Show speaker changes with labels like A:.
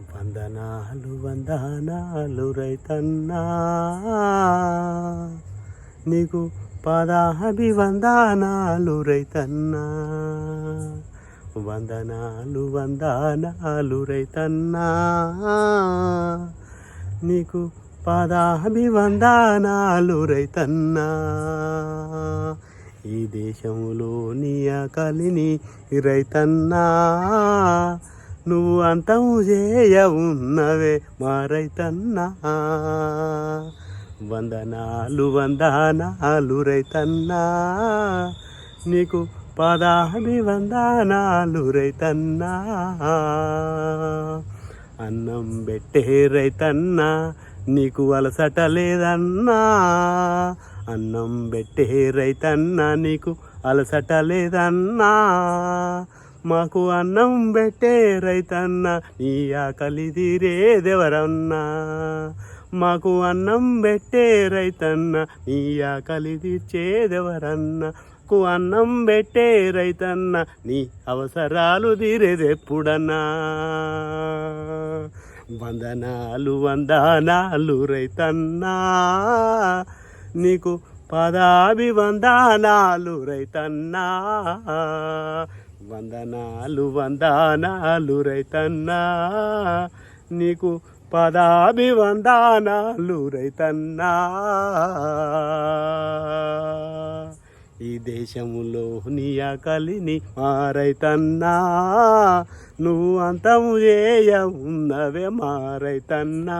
A: వందనాలు వందనాలు రైతన్నా. నీకు పదాభివందనాలు రైతన్నా. వందనాలు వందనాలు రైతన్నా. నీకు పదాభివందనాలు రైతన్నా. ఈ దేశంలోని కలిని రైతన్నా. నువ్వు అంతము చేయ ఉన్నవే మారైతన్నా. వందనాలు వందనాలు రైతన్నా. నీకు పదాభి వందనాలు రైతన్నా. అన్నం పెట్టే రైతన్నా నీకు అలసట లేదన్నా. అన్నం పెట్టే రైతన్నా నీకు అలసట లేదన్నా. మాకు అన్నం పెట్టే రైతన్న నీ ఆకలి తీరేదెవరన్నా? మాకు అన్నం పెట్టే రైతన్న నీ ఆకలి తీర్చేదెవరన్నా? మాకు అన్నం పెట్టే రైతన్న నీ అవసరాలు తీరేదెప్పుడన్నా? వందనాలు వందనాలు రైతన్నా. నీకు పదాభి వందనాలు రైతన్నా. వందనాలు వందనాలు రైతన్నా. నీకు పదాభి వందనాలు రైతన్నా. ఈ దేశములో నీ ఆకలిని మారైతన్నా నువ్వు అంతము చేయ ఉన్నవే మారైతన్నా